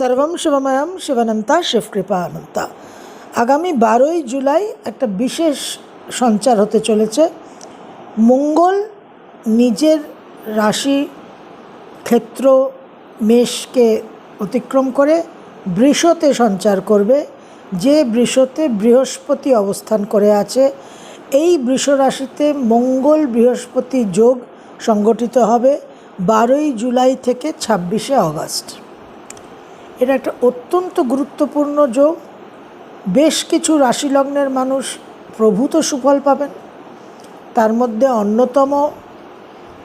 সর্বম শিবময়ম শিবানন্তা শিবকৃপা অনন্তা আগামী বারোই জুলাই একটা বিশেষ সঞ্চার হতে চলেছে। মঙ্গল নিজের রাশি ক্ষেত্র মেষকে অতিক্রম করে বৃষতে সঞ্চার করবে। যে বৃষতে বৃহস্পতি অবস্থান করে আছে, এই বৃষ রাশিতে মঙ্গল বৃহস্পতি যোগ সংগঠিত হবে বারোই জুলাই থেকে ছাব্বিশে আগস্ট এটা একটা অত্যন্ত গুরুত্বপূর্ণ যোগ। বেশ কিছু রাশি লগ্নের মানুষ প্রভূত সুফল পাবেন। তার মধ্যে অন্যতম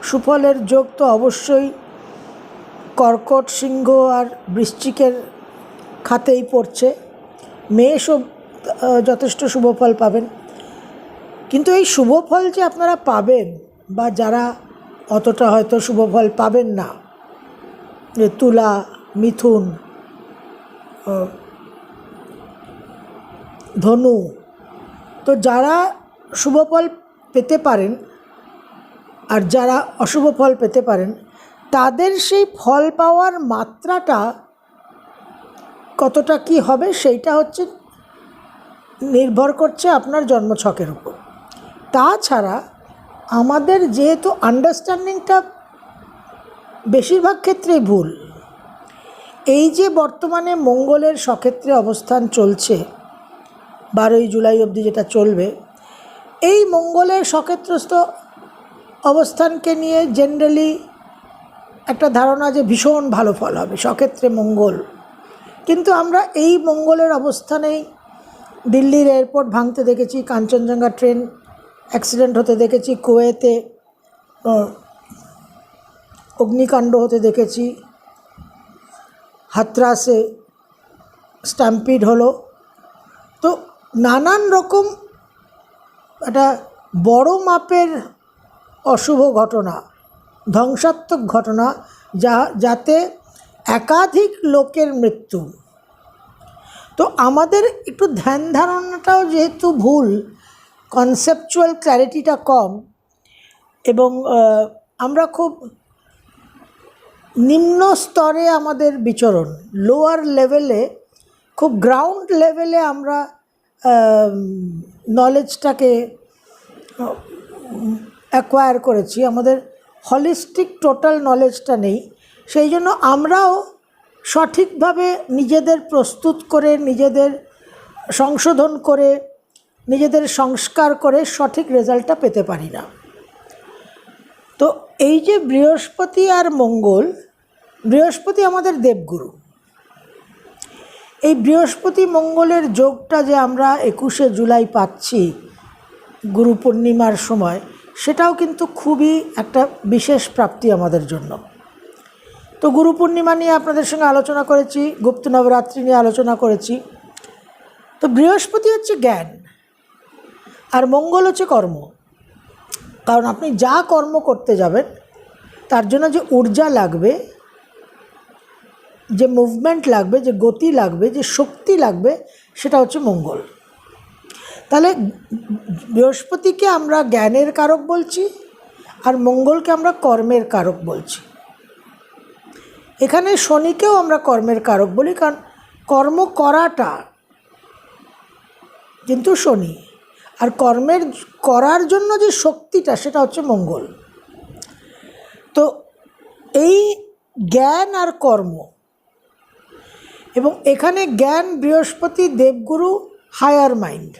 সুফলের যোগ তো অবশ্যই কর্কট সিংহ আর বৃশ্চিকের খাতেই পড়ছে। মেষও যথেষ্ট শুভফল পাবেন। কিন্তু এই শুভফল যে আপনারা পাবেন বা যারা অতটা হয়তো শুভফল পাবেন না তুলা, মিথুন ধনু। তো যারা শুভ ফল পেতে পারেন আর যারা অশুভ ফল পেতে পারেন, তাদের সেই ফল পাওয়ার মাত্রাটা কতটা কি হবে সেইটা হচ্ছে নির্ভর করছে আপনার জন্মছকের উপর। তাছাড়া আমাদের যেহেতু আন্ডারস্ট্যান্ডিংটা বেশিরভাগ ক্ষেত্রেই ভুল এই যে বর্তমানে মঙ্গলের সক্ষেত্রে অবস্থান চলছে, বারোই জুলাই অবধি যেটা চলবে, এই মঙ্গলের সক্ষেত্রস্থ অবস্থানকে নিয়ে জেনারেলি একটা ধারণা যে ভীষণ ভালো ফল হবে, সক্ষেত্রে মঙ্গল। কিন্তু আমরা এই মঙ্গলের অবস্থানেই দিল্লির এয়ারপোর্ট ভাঙতে দেখেছি, কাঞ্চনজঙ্ঘা ট্রেন অ্যাক্সিডেন্ট হতে দেখেছি, কুয়েতে অগ্নিকাণ্ড হতে দেখেছি হাতরাসে স্ট্যাম্পিড হলো। তো নানান রকম একটা বড় মাপের অশুভ ঘটনা, ধ্বংসাত্মক ঘটনা, যা, যাতে একাধিক লোকের মৃত্যু। তো আমাদের একটু ধ্যান ধারণাটাও যেহেতু ভুল কনসেপচুয়াল ক্ল্যারিটিটা কম, এবং আমরা খুব নিম্ন স্তরে আমাদের বিচরণ লোয়ার লেভেলে খুব গ্রাউন্ড লেভেলে আমরা নলেজটাকে অ্যাকোয়ার করেছি। আমাদের হলিস্টিক টোটাল নলেজটা নেই। সেই জন্য আমরাও সঠিকভাবে নিজেদের প্রস্তুত করে, নিজেদের সংশোধন করে, নিজেদের সংস্কার করে সঠিক রেজাল্টটা পেতে পারি না। তো এই যে বৃহস্পতি আর মঙ্গল বৃহস্পতি আমাদের দেবগুরু। এই বৃহস্পতি মঙ্গলের যোগটা যে আমরা একুশে জুলাই পাচ্ছি গুরু পূর্ণিমার সময়, সেটাও কিন্তু খুবই একটা বিশেষ প্রাপ্তি আমাদের জন্য। তো গুরু পূর্ণিমা নিয়ে আপনাদের সঙ্গে আলোচনা করেছি, গুপ্ত নবরাত্রি নিয়ে আলোচনা করেছি। তো বৃহস্পতি হচ্ছে জ্ঞান, আর মঙ্গল হচ্ছে কর্ম। কারণ আপনি যা কর্ম করতে যাবেন, তার জন্য যে ঊর্জা লাগবে যে মুভমেন্ট লাগবে, যে গতি লাগবে, যে শক্তি লাগবে, সেটা হচ্ছে মঙ্গল। তাহলে বৃহস্পতিকে আমরা জ্ঞানের কারক বলছি, আর মঙ্গলকে আমরা কর্মের কারক বলছি। এখানে শনিকেও আমরা কর্মের কারক বলি, কারণ কর্ম করাটা কিন্তু শনি, আর কর্মের, করার জন্য যে শক্তিটা, সেটা হচ্ছে মঙ্গল। তো এই জ্ঞান আর কর্ম এবং এখানে জ্ঞান বৃহস্পতি দেবগুরু, হায়ার মাইন্ড।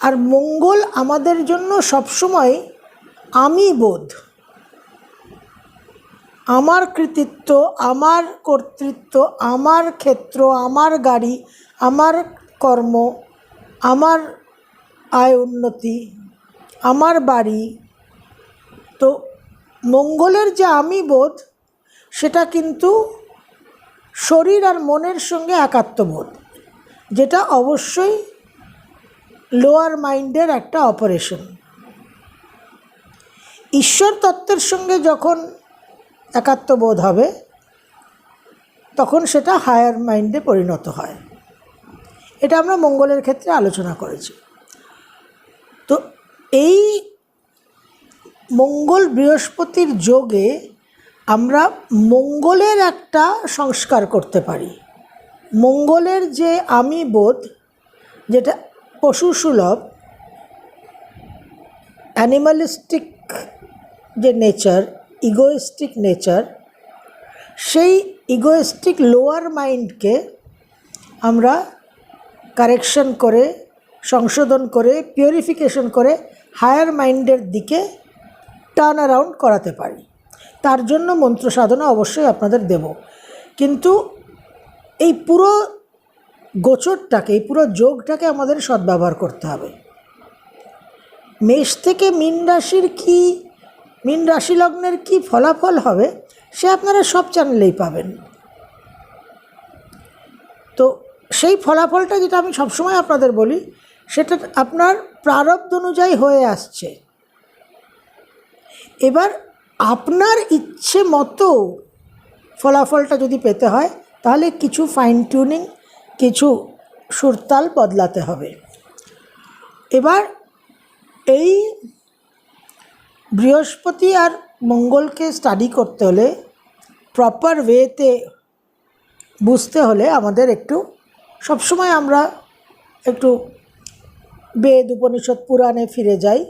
আর মঙ্গল আমাদের জন্য সবসময় আমি বোধ। আমার কৃতিত্ব, আমার কর্তৃত্ব, আমার ক্ষেত্র, আমার গাড়ি, আমার কর্ম, আমার আয় উন্নতি, আমার বাড়ি। তো মঙ্গলের যে আমি বোধ, সেটা কিন্তু শরীর আর মনের সঙ্গে একাত্মবোধ, যেটা অবশ্যই লোয়ার মাইন্ডের একটা অপারেশন ঈশ্বর তত্ত্বের সঙ্গে যখন একাত্মবোধ হবে, তখন সেটা হায়ার মাইন্ডে পরিণত হয়। এটা আমরা মঙ্গলের ক্ষেত্রে আলোচনা করেছি। তো এই মঙ্গল বৃহস্পতির যোগে আমরা মঙ্গলের একটা সংস্কার করতে পারি। মঙ্গলের যে আমি বোধ, যেটা পশু সুলভ অ্যানিমালিস্টিক যে নেচার ইগোয়েস্টিক নেচার সেই ইগোয়েস্টিক লোয়ার মাইন্ডকে আমরা কারেকশন করে, সংশোধন করে পিউরিফিকেশন করে হায়ার মাইন্ডের দিকে টার্ন অ্যারাউন্ড করাতে পারি। তার জন্য মন্ত্র সাধনা অবশ্যই আপনাদের দেব। কিন্তু এই পুরো গোচরটাকে, এই পুরো যোগটাকে আমাদের সদ্ব্যবহার করতে হবে। মেষ থেকে মীন রাশির কি, মীন রাশি লগ্নের কি ফলাফল হবে, সে আপনারা সব চ্যানেলেই পাবেন। তো সেই ফলাফলটা যেটা আমি সবসময় আপনাদের বলি, সেটা আপনার প্রারব্ধ অনুযায়ী হয়ে আসছে। এবার আপনার ইচ্ছে মতো ফলাফলটা যদি পেতে হয়, তাহলে কিছু ফাইন টিউনিং কিছু সুরতাল বদলাতে হবে। এবার এই বৃহস্পতি আর মঙ্গলকে স্টাডি করতে হলে প্রপার ওয়েতে বুঝতে হলে আমাদের একটু, সবসময় আমরা একটু বেদ উপনিষদ পুরাণে ফিরে যাই।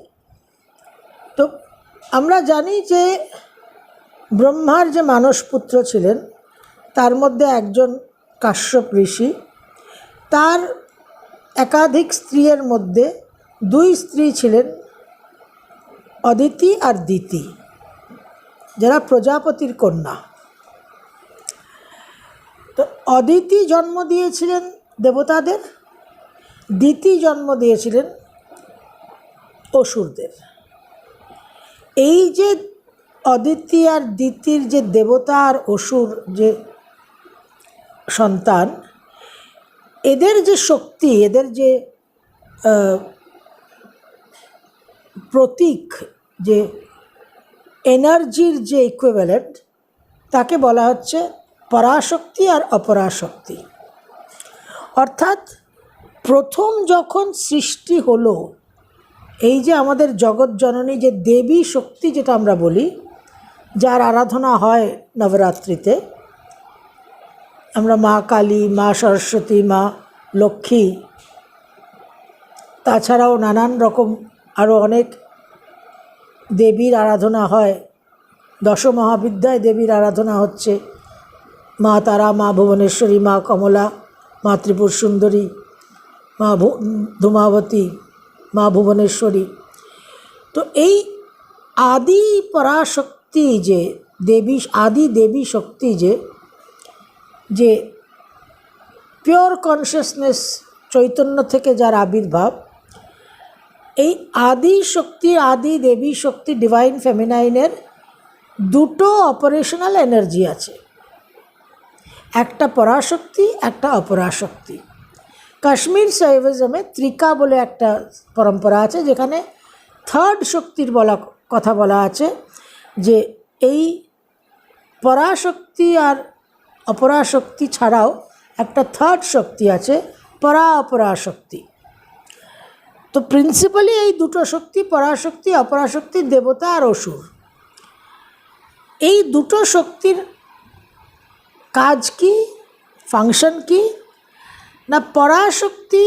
আমরা জানি যে ব্রহ্মার যে মানসপুত্র ছিলেন, তার মধ্যে একজন কাশ্যপ ঋষি। তার একাধিক স্ত্রীর মধ্যে দুই স্ত্রী ছিলেন, অদিতি আর দিতি, যারা প্রজাপতির কন্যা। তো অদিতি জন্ম দিয়েছিলেন দেবতাদের, দিতি জন্ম দিয়েছিলেন অসুরদের। এই যে অদিতি আর দিতির যে দেবতা আর অসুর যে সন্তান, এদের যে শক্তি, এদের যে প্রতীক, যে এনার্জির যে ইকুইভ্যালেন্ট তাকে বলা হচ্ছে পরাশক্তি আর অপরাশক্তি। অর্থাৎ প্রথম যখন সৃষ্টি হলো এই যে আমাদের জগৎ জননী যে দেবী শক্তি যেটা আমরা বলি, যার আরাধনা হয় নবরাত্রিতে, আমরা মা কালী, মা সরস্বতী, মা লক্ষ্মী, তাছাড়াও নানান রকম আরও অনেক দেবীর আরাধনা হয়। দশ মহাবিদ্যায় দেবীর আরাধনা হচ্ছে। মা তারা, মা ভুবনেশ্বরী, মা কমলা, মা ত্রিপুর সুন্দরী, মা ধূমাবতী মা ভুবনেশ্বরী। তো এই আদি পরাশক্তি যে দেবী, আদি দেবী শক্তি যে যে পিওর কনসিয়াসনেস চৈতন্য থেকে যার আবির্ভাব, এই আদি শক্তি, আদি দেবী শক্তি ডিভাইন ফেমিনাইনের দুটো অপারেশনাল এনার্জি আছে। একটা পরাশক্তি, একটা অপরাশক্তি। কাশ্মীর শৈভিজমে ত্রিকা বলে একটা পরম্পরা আছে, যেখানে থার্ড শক্তির বলা কথা বলা আছে, যে এই পরাশক্তি আর অপরাশক্তি ছাড়াও একটা থার্ড শক্তি আছে পরা অপরাশক্তি তো প্রিন্সিপালি এই দুটো শক্তি, পরাশক্তি, অপরাশক্তি, দেবতা আর অসুর। এই দুটো শক্তির কাজ কি? ফাংশন কি? না, পরাশক্তি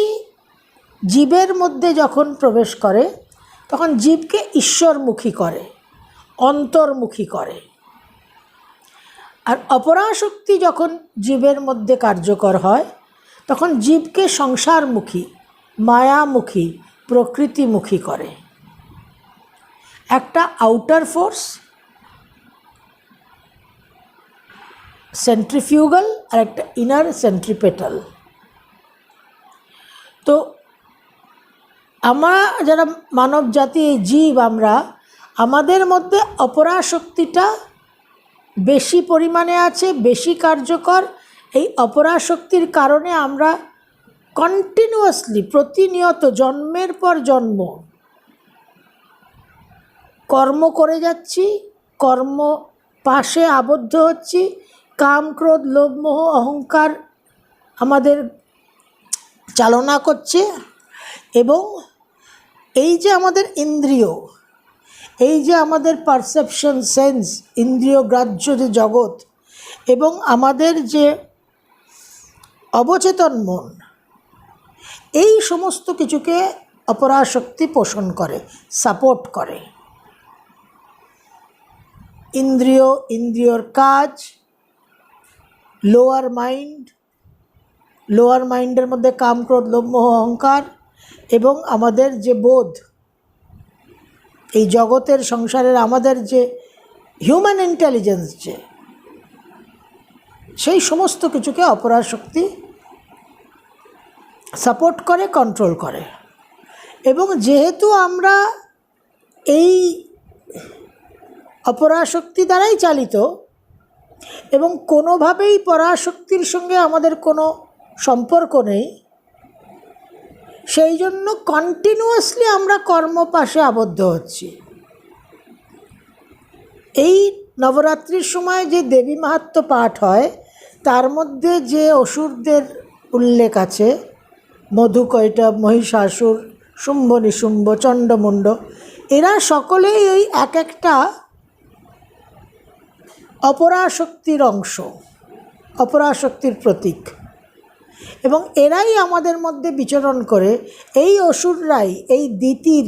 জীবের মধ্যে যখন প্রবেশ করে, তখন জীবকে ঈশ্বরমুখী করে, অন্তর্মুখী করে। আর অপরাশক্তি যখন জীবের মধ্যে কার্যকর হয়, তখন জীবকে সংসারমুখী, মায়ামুখী, প্রকৃতিমুখী করে। একটা আউটার ফোর্স সেন্ট্রিফিউগাল আর একটা ইনার সেন্ট্রিপেটাল তো আমরা যারা মানব জাতি জীব আমরা, আমাদের মধ্যে অপরাশক্তিটা বেশি পরিমাণে আছে, বেশি কার্যকর। এই অপরাশক্তির কারণে আমরা কন্টিনিউয়াসলি প্রতিনিয়ত জন্মের পর জন্ম, কর্ম করে যাচ্ছি, কর্ম পাশে আবদ্ধ হচ্ছি, কাম, ক্রোধ লোভমোহ অহংকার আমাদের চালনা করছে এবং এই যে আমাদের ইন্দ্রিয়, এই যে আমাদের পারসেপশন সেন্স ইন্দ্রিয় গ্রাহ্য যে জগৎ এবং আমাদের যে অবচেতন মন, এই সমস্ত কিছুকে অপরাশক্তি পোষণ করে সাপোর্ট করে। ইন্দ্রিয়, ইন্দ্রিয়র কাজ লোয়ার মাইন্ড লোয়ার মাইন্ডের মধ্যে কাম, ক্রোধ, লোভ অহংকার এবং আমাদের যে বোধ, এই জগতের সংসারের আমাদের যে হিউম্যান ইন্টেলিজেন্স যে, সেই সমস্ত কিছুকে অপরাশক্তি সাপোর্ট করে কন্ট্রোল করে। এবং যেহেতু আমরা এই অপরাশক্তি দ্বারাই চালিত, এবং কোনোভাবেই পরাশক্তির সঙ্গে আমাদের কোনো সম্পর্ক নেই সেই জন্য কন্টিনিউয়াসলি আমরা কর্মপাশে আবদ্ধ হচ্ছি। এই নবরাত্রির সময় যে দেবী মাহাত্ম্য পাঠ হয়, তার মধ্যে যে অসুরদের উল্লেখ আছে মধুকৈটব মহিষাসুর, শুম্ভ নিশুম্ভ, চণ্ডমুণ্ড, এরা সকলেই এই এক একটা অপরাশক্তির অংশ, অপরাশক্তির প্রতীক। এবং এরাই আমাদের মধ্যে বিচরণ করে। এই অসুররাই, এই দ্বিতীর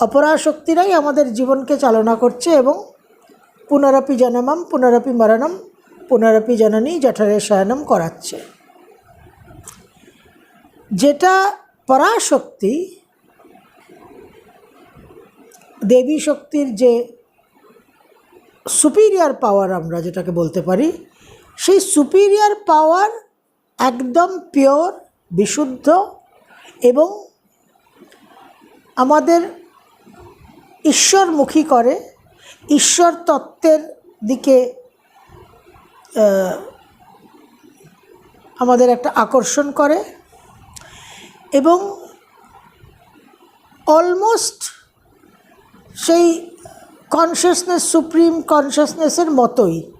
অপরাশক্তিরাই আমাদের জীবনকে চালনা করছে এবং পুনরপি জনমাম, পুনরপি মরণম, পুনরপি জননী জঠরে শয়নম করাচ্ছে। যেটা পরাশক্তি, দেবী শক্তির যে সুপিরিয়ার পাওয়ার আমরা যেটাকে বলতে পারি, সেই সুপিরিয়ার পাওয়ার একদম পিওর বিশুদ্ধ এবং আমাদের ঈশ্বরমুখী করে ঈশ্বর তত্ত্বের দিকে আমাদের একটা আকর্ষণ করে এবং অলমোস্ট সেই কনসিয়াসনেস সুপ্রিম কনসিয়াসনেসের মতোই।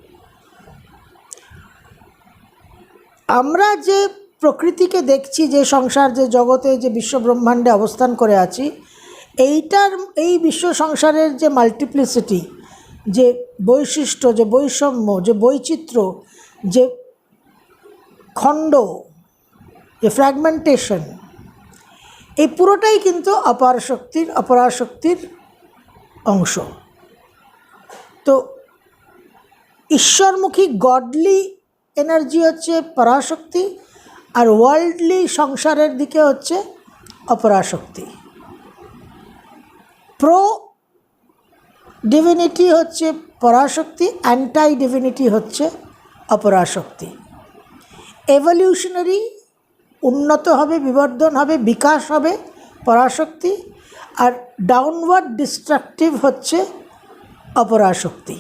আমরা যে প্রকৃতিকে দেখছি, যে সংসার, যে জগতে যে বিশ্বব্রহ্মাণ্ডে অবস্থান করে আছি, এইটার, এই বিশ্ব সংসারের যে মাল্টিপ্লিসিটি যে বৈশিষ্ট্য, যে বৈষম্য, যে বৈচিত্র্য, যে খণ্ড, যে ফ্র্যাগমেন্টেশন এই পুরোটাই কিন্তু অপার শক্তির অপরাশক্তির অংশ। তো ঈশ্বরমুখী গডলি এনার্জি হচ্ছে পরাশক্তি আর ওয়ার্ল্ডলি সংসারের দিকে হচ্ছে অপরাশক্তি। প্রো ডিভিনিটি হচ্ছে পরাশক্তি অ্যান্টাই ডিভিনিটি হচ্ছে অপরাশক্তি। এভলিউশনারি উন্নত হবে, বিবর্ধন হবে, বিকাশ হবে পরাশক্তি আর ডাউনওয়ার্ড ডিস্ট্রাকটিভ হচ্ছে অপরাশক্তি।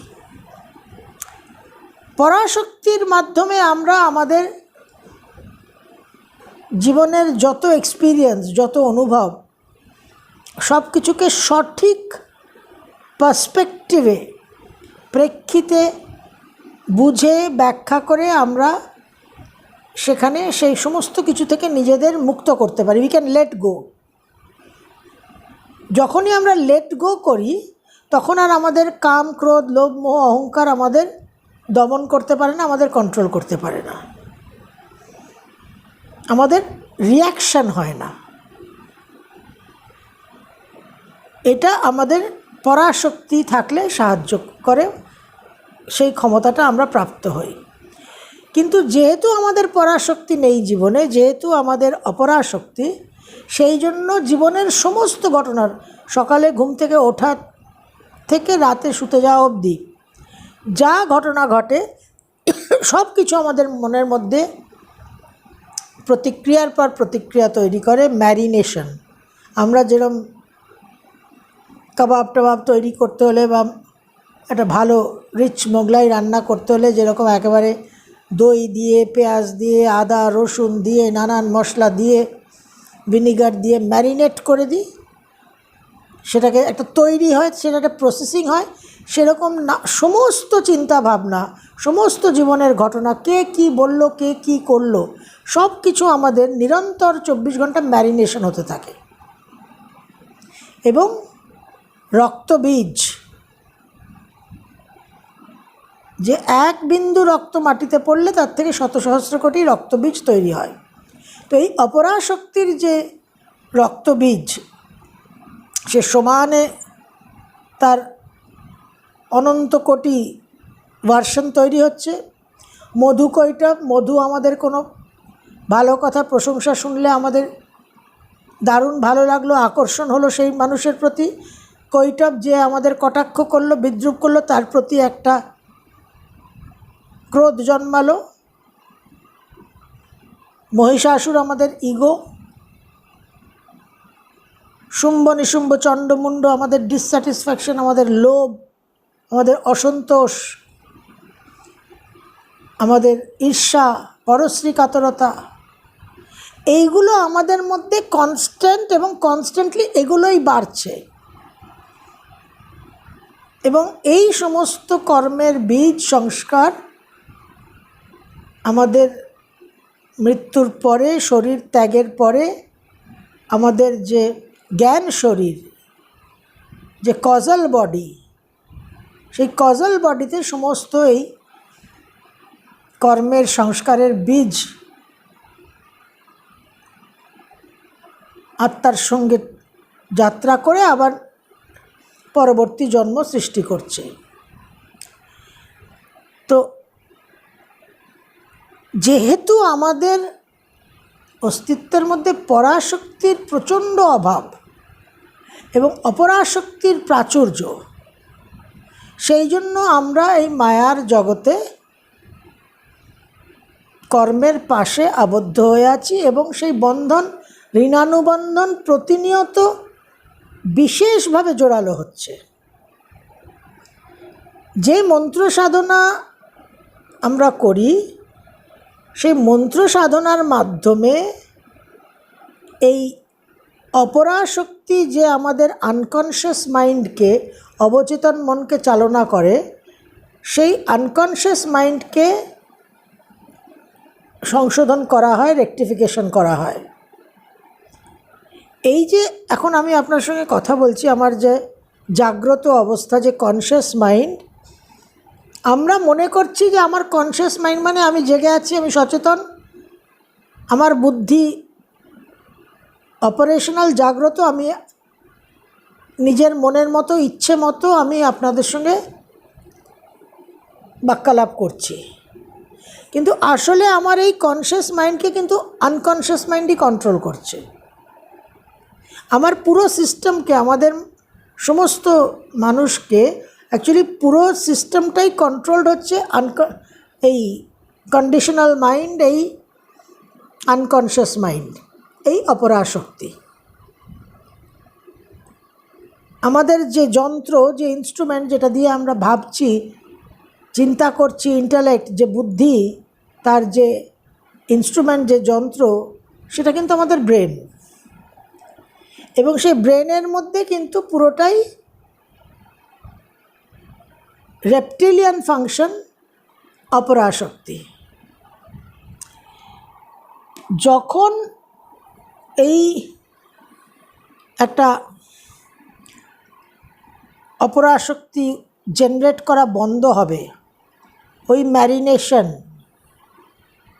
পরাশক্তির মাধ্যমে আমরা আমাদের জীবনের যত এক্সপিরিয়েন্স যত অনুভব সব কিছুকে সঠিক পার্সপেক্টিভে প্রেক্ষিতে বুঝে ব্যাখ্যা করে আমরা সেখানে সেই সমস্ত কিছু থেকে নিজেদের মুক্ত করতে পারি। উই ক্যান লেট গো যখনই আমরা লেট গো করি, তখন আর আমাদের কাম, ক্রোধ, লোভ, মোহ, অহংকার আমাদের দমন করতে পারে না, আমাদের কন্ট্রোল করতে পারে না। আমাদের রিয়াকশান হয় না। এটা আমাদের পরাশক্তি থাকলে সাহায্য করে, সেই ক্ষমতাটা আমরা প্রাপ্ত হই। কিন্তু যেহেতু আমাদের পরাশক্তি নেই জীবনে, যেহেতু আমাদের অপরাশক্তি, সেই জন্য জীবনের সমস্ত ঘটনার, সকালে ঘুম থেকে ওঠা থেকে রাতে শুতে যাওয়া অবধি যা ঘটনা ঘটে, সব কিছু আমাদের মনের মধ্যে প্রতিক্রিয়ার পর প্রতিক্রিয়া তৈরি করে ম্যারিনেশন। আমরা যেরকম কাবাব টাবাব তৈরি করতে হলে বা একটা ভালো রিচ মোগলাই রান্না করতে হলে যেরকম একেবারে দই দিয়ে, পেঁয়াজ দিয়ে, আদা, রসুন দিয়ে, নানান মশলা দিয়ে, ভিনিগার দিয়ে ম্যারিনেট করে দিই। সেটাকে একটা তৈরি হয়, সেটা একটা প্রসেসিং হয় সেরকম না, সমস্ত চিন্তা ভাবনা সমস্ত জীবনের ঘটনা, কে কি বলল, কে কি করল, সব কিছু আমাদের নিরন্তর চব্বিশ ঘণ্টা ম্যারিনেশন হতে থাকে। এবং রক্তবীজ, যে এক বিন্দু রক্ত মাটিতে পড়লে তার থেকে শত সহস্র কোটি রক্তবীজ তৈরি হয়। তো এই অপরাশক্তির যে রক্তবীজ, সে সমানে তার অনন্ত কোটি ভার্সন তৈরি হচ্ছে। মধু কৈটব মধু আমাদের কোনো ভালো কথা, প্রশংসা শুনলে আমাদের দারুণ ভালো লাগল, আকর্ষণ হলো সেই মানুষের প্রতি। কৈটব যে আমাদের কটাক্ষ করল, বিদ্রুপ করল, তার প্রতি একটা ক্রোধ জন্মালো। মহিষাসুর আমাদের ইগো। শুম্ভ নিশুম্ভ চণ্ডমুণ্ড আমাদের ডিসস্যাটিসফ্যাকশন আমাদের লোভ। আমাদের অসন্তোষ, আমাদের ঈর্ষা পরশ্রী কাতরতা এইগুলো আমাদের মধ্যে কনস্ট্যান্ট এবং কনস্ট্যান্টলি এগুলোই বাড়ছে। এবং এই সমস্ত কর্মের বীজ সংস্কার আমাদের মৃত্যুর পরে, শরীর ত্যাগের পরে, আমাদের যে জ্ঞান শরীর, যে কজাল বডি সেই কজল বডিতে সমস্ত এই কর্মের সংস্কারের বীজ আত্মার সঙ্গে যাত্রা করে আবার পরবর্তী জন্ম সৃষ্টি করছে। তো যেহেতু আমাদের অস্তিত্বের মধ্যে পরাশক্তির প্রচণ্ড অভাব এবং অপরাশক্তির প্রাচুর্য সেই জন্য আমরা এই মায়ার জগতে কর্মের পাশে আবদ্ধ হয়ে আছি এবং সেই বন্ধন, ঋণানুবন্ধন প্রতিনিয়ত বিশেষভাবে জোরালো হচ্ছে। যে মন্ত্র সাধনা আমরা করি, সেই মন্ত্র সাধনার মাধ্যমে এই অপরাশক্তি যে আমাদের আনকনশিয়াস মাইন্ডকে অবচেতন মনকে চালনা করে, সেই আনকনশিয়াস মাইন্ডকে সংশোধন করা হয় রেকটিফিকেশন করা হয়। এই যে এখন আমি আপনার সঙ্গে কথা বলছি, আমার যে জাগ্রত অবস্থা, যে কনসিয়াস মাইন্ড আমরা মনে করছি যে আমার কনসিয়াস মাইন্ড মানে আমি জেগে আছি, আমি সচেতন। আমার বুদ্ধি অপারেশনাল জাগ্রত আমি নিজের মনের মতো ইচ্ছে মতো আমি আপনাদের সঙ্গে বাক্যালাপ করছি কিন্তু আসলে আমার এই কনসিয়াস মাইন্ডকে কিন্তু আনকনসিয়াস মাইন্ডই কন্ট্রোল করছে আমার পুরো সিস্টেমকে আমাদের সমস্ত মানুষকে অ্যাকচুয়ালি পুরো সিস্টেমটাই কন্ট্রোলড হচ্ছে আনক এই কন্ডিশনাল মাইন্ড এই আনকনশিয়াস মাইন্ড এই অপরাশক্তি। আমাদের যে যন্ত্র, যে ইনস্ট্রুমেন্ট যেটা দিয়ে আমরা ভাবছি, চিন্তা করছি ইন্টালেক্ট যে বুদ্ধি, তার যে ইনস্ট্রুমেন্ট যে যন্ত্র, সেটা কিন্তু আমাদের ব্রেন এবং সেই ব্রেনের মধ্যে কিন্তু পুরোটাই রেপটিলিয়ান ফাংশন অপরাশক্তি। যখন এই একটা অপরাশক্তি জেনারেট করা বন্ধ হবে। ওই ম্যারিনেশন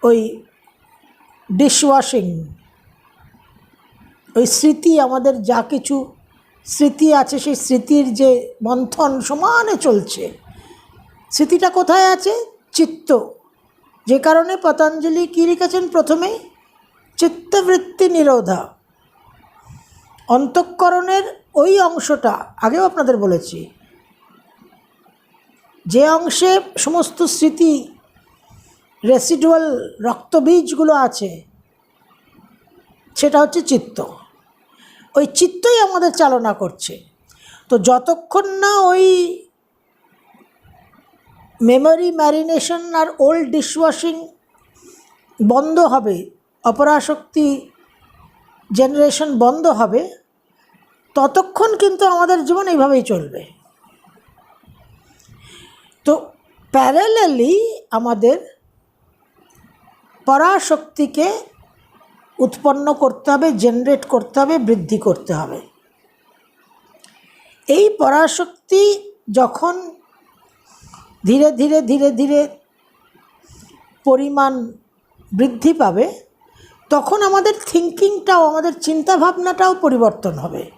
ওই ডিশওয়াশিং ওই স্মৃতি আমাদের যা কিছু স্মৃতি আছে, সেই স্মৃতির যে মন্থন সমানে চলছে, স্মৃতিটা কোথায় আছে? চিত্ত। যে কারণে পতঞ্জলি কী লিখেছেন প্রথমেই চিত্তবৃত্তি নিরোধা অন্তঃকরণের ওই অংশটা আগেও আপনাদের বলেছি। যে অংশে সমস্ত স্মৃতি, রেসিডুয়াল রক্তবীজগুলো আছে, সেটা হচ্ছে চিত্ত। ওই চিত্তই আমাদের চালনা করছে। তো যতক্ষণ না ওই মেমোরি ম্যারিনেশন আর ওল্ড ডিশওয়াশিং বন্ধ হবে অপরাশক্তি জেনারেশন বন্ধ হবে, ততক্ষণ কিন্তু আমাদের জীবন এইভাবেই চলবে। তো প্যারালালি আমাদের পরাশক্তিকে উৎপন্ন করতে হবে জেনারেট করতে হবে, বৃদ্ধি করতে হবে। এই পরাশক্তি যখন ধীরে ধীরে ধীরে ধীরে পরিমাণ বৃদ্ধি পাবে তখন আমাদের থিঙ্কিংটাও আমাদের চিন্তাভাবনাটাও পরিবর্তন হবে।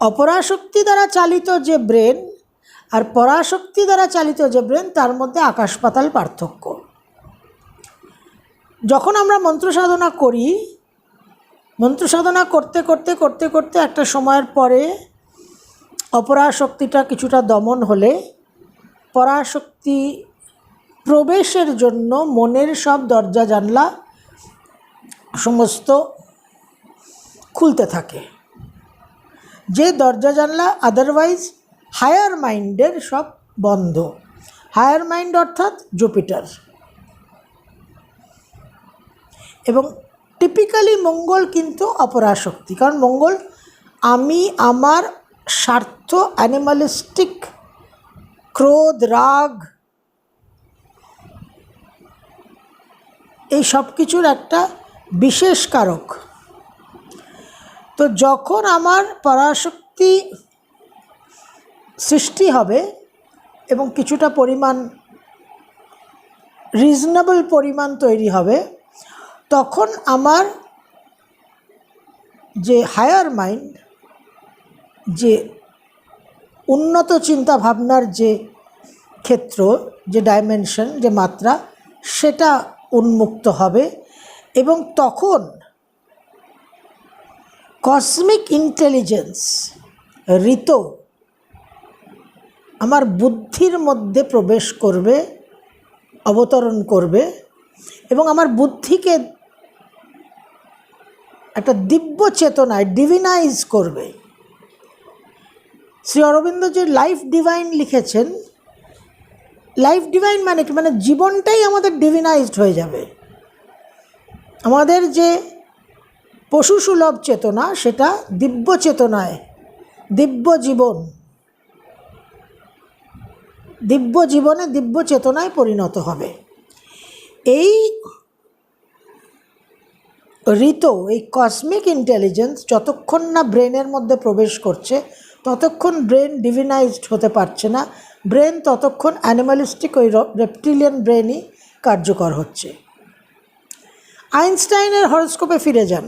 অপরাশক্তি দ্বারা চালিত যে ব্রেন আর পরাশক্তি দ্বারা চালিত যে ব্রেন, তার মধ্যে আকাশ পাতাল পার্থক্য। যখন আমরা মন্ত্র সাধনা করি, মন্ত্র সাধনা করতে করতে করতে করতে একটা সময়ের পরে অপরাশক্তিটা কিছুটা দমন হলে, পরাশক্তি প্রবেশের জন্য মনের সব দরজা জানলা সমস্ত খুলতে থাকে। যে দরজা জানলা আদারওয়াইজ হায়ার মাইন্ডের সব বন্ধ। হায়ার মাইন্ড অর্থাৎ জুপিটার এবং টিপিক্যালি মঙ্গল কিন্তু অপরাশক্তি। কারণ মঙ্গল আমি, আমার, স্বার্থ অ্যানিমালিস্টিক ক্রোধ, রাগ, এই সব কিছুর একটা বিশেষ কারক তো যখন আমার পরাশক্তি সৃষ্টি হবে এবং কিছুটা পরিমাণ রিজনেবল পরিমাণ তৈরি হবে, তখন আমার যে হায়ার মাইন্ড যে উন্নত চিন্তা ভাবনার যে ক্ষেত্র, যে ডাইমেনশন যে মাত্রা, সেটা উন্মুক্ত হবে। এবং তখন কসমিক ইন্টেলিজেন্স ঋত আমার বুদ্ধির মধ্যে প্রবেশ করবে, অবতরণ করবে এবং আমার বুদ্ধিকে একটা দিব্য চেতনায় ডিভিনাইজ করবে। শ্রী অরবিন্দ যে লাইফ ডিভাইন লিখেছেন। লাইফ ডিভাইন মানে কি? মানে জীবনটাই আমাদের ডিভিনাইজড হয়ে যাবে। আমাদের যে পশু সুলভ চেতনা, সেটা দিব্য চেতনায়, দিব্য জীবন। দিব্য জীবনে দিব্য চেতনায় পরিণত হবে। এই ঋত, এই কসমিক ইন্টেলিজেন্স যতক্ষণ না ব্রেনের মধ্যে প্রবেশ করছে, ততক্ষণ ব্রেন ডিভিনাইজড হতে পারছে না। ব্রেন ততক্ষণ অ্যানিমালিস্টিক ওই রেপটিলিয়ান ব্রেনই কার্যকর হচ্ছে। আইনস্টাইনের হরস্কোপে ফিরে যান।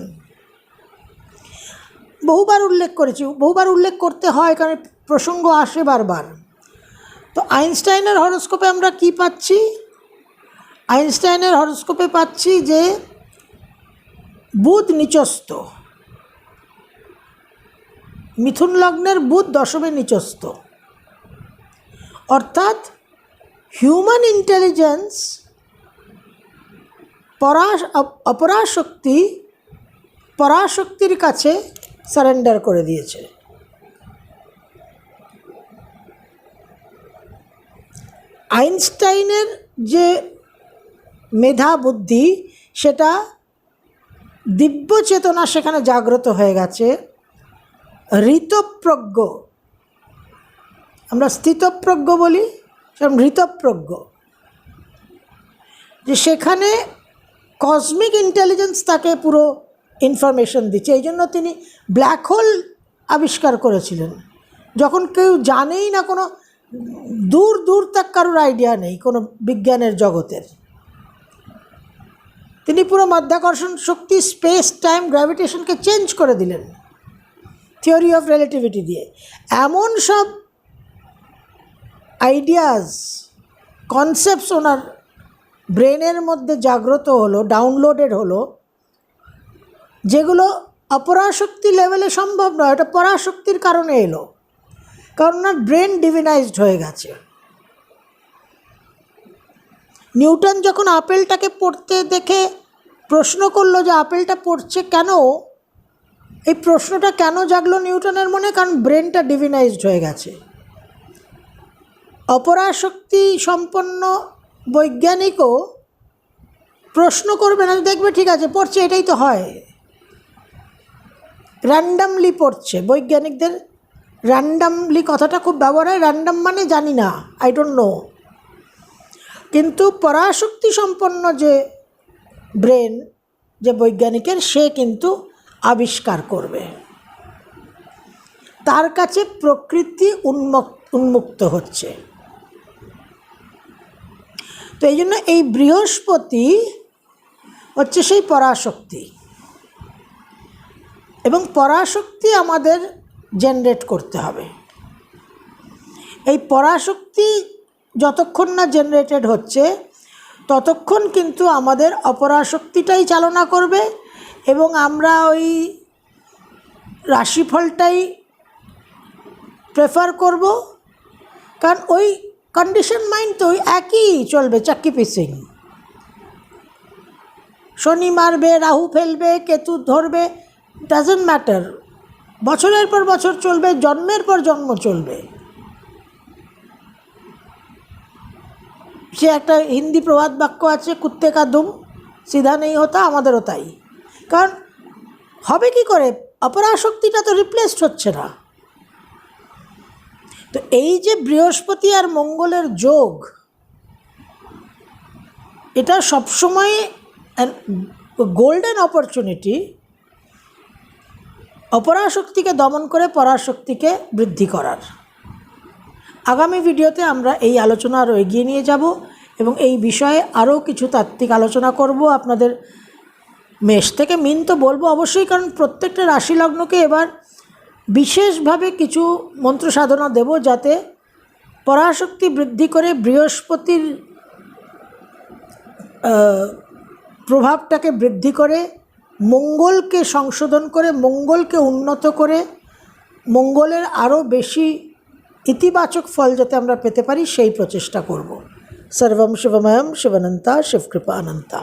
বহুবার উল্লেখ করেছি, বহুবার উল্লেখ করতে হয় কারণ প্রসঙ্গ আসে বারবার। তো আইনস্টাইনের হরস্কোপে আমরা কি পাচ্ছি? আইনস্টাইনের হরস্কোপে পাচ্ছি যে বুধ নিচস্ত মিথুন লগ্নের বুধ দশমে নিচস্ত অর্থাৎ হিউম্যান ইন্টেলিজেন্স পরা অপরাশক্তি পরাশক্তির কাছে সারেন্ডার করে দিয়েছে। আইনস্টাইনের যে মেধা বুদ্ধি, সেটা দিব্য চেতনা সেখানে জাগ্রত হয়ে গেছে। ঋতপ্রজ্ঞ। আমরা স্থিতপ্রজ্ঞ বলি, সেরকম ঋতপ্রজ্ঞ। যে সেখানে কসমিক ইন্টেলিজেন্স তাকে পুরো ইনফরমেশন দিচ্ছে। এই জন্য তিনি ব্ল্যাক হোল আবিষ্কার করেছিলেন। যখন কেউ জানেই না কোনো, দূর দূর তাক কারোর আইডিয়া নেই কোনো বিজ্ঞানের জগতের। তিনি পুরো মাধ্যাকর্ষণ শক্তি স্পেস টাইম গ্র্যাভিটেশনকে চেঞ্জ করে দিলেন। থিওরি অফ রিলেটিভিটি দিয়ে। এমন সব আইডিয়াস কনসেপ্টস ওনার ব্রেনের মধ্যে জাগ্রত হলো, ডাউনলোডেড হলো, যেগুলো অপরাশক্তি লেভেলে সম্ভব নয়, এটা পরাশক্তির কারণে এলো। কারণ ওনার ব্রেন ডিভিনাইজড হয়ে গেছে। নিউটন যখন আপেলটাকে পড়তে দেখে প্রশ্ন করল যে আপেলটা পড়ছে কেন, এই প্রশ্নটা কেন জাগলো নিউটনের মনে? কারণ ব্রেনটা ডিভিনাইজড হয়ে গেছে। অপরাশক্তি সম্পন্ন বৈজ্ঞানিকও প্রশ্ন করবে না, দেখবে ঠিক আছে, পড়ছে, এটাই তো হয়। র্যান্ডামলি পড়ছে। বৈজ্ঞানিকদের র্যান্ডামলি কথাটা খুব ব্যবহার হয় র্যান্ডাম মানে জানি না আই ডোন্ট নো কিন্তু পরাশক্তি সম্পন্ন যে ব্রেন যে বৈজ্ঞানিকের, সে কিন্তু আবিষ্কার করবে। তার কাছে প্রকৃতি উন্মুক্ত হচ্ছে। তো এই জন্য এই বৃহস্পতি হচ্ছে সেই পরাশক্তি। এবং পরাশক্তি আমাদের জেনারেট করতে হবে। এই পরাশক্তি যতক্ষণ না জেনারেটেড হচ্ছে, ততক্ষণ কিন্তু আমাদের অপরাশক্তিটাই চালনা করবে এবং আমরা ওই রাশিফলটাই প্রেফার করব। কারণ ওই কন্ডিশন মাইন্ড তো একই চলবে চাক্কি পিসিং। শনি মারবে, রাহু ফেলবে, কেতু ধরবে ডাজেন্ট ম্যাটার বছরের পর বছর চলবে, জন্মের পর জন্ম চলবে। সে একটা হিন্দি প্রবাদ বাক্য আছে, কুত্তে কা দুম, সিধা নেই হতা, আমাদেরও তাই। কারণ, হবে কি করে? অপরাশক্তিটা তো রিপ্লেসড হচ্ছে না। তো এই যে বৃহস্পতি আর মঙ্গলের যোগ, এটা সবসময় গোল্ডেন অপরচুনিটি অপরাশক্তিকে দমন করে পরাশক্তিকে বৃদ্ধি করার। আগামী ভিডিওতে আমরা এই আলোচনা আরও এগিয়ে নিয়ে যাব এবং এই বিষয়ে আরও কিছু তাত্ত্বিক আলোচনা করব আপনাদের। মেষ থেকে মিন তো বলব অবশ্যই, কারণ প্রত্যেকটা রাশি লগ্নকে এবার বিশেষভাবে কিছু মন্ত্র সাধনা দেব যাতে পরাশক্তি বৃদ্ধি করে বৃহস্পতির প্রভাবটাকে বৃদ্ধি করে, মঙ্গলকে সংশোধন করে, মঙ্গলকে উন্নত করে, মঙ্গলের আরও বেশি ইতিবাচক ফল যাতে আমরা পেতে পারি, সেই প্রচেষ্টা করব। সর্বম শিবময়ম শিবানন্তা, শিবকৃপা, অনন্তা।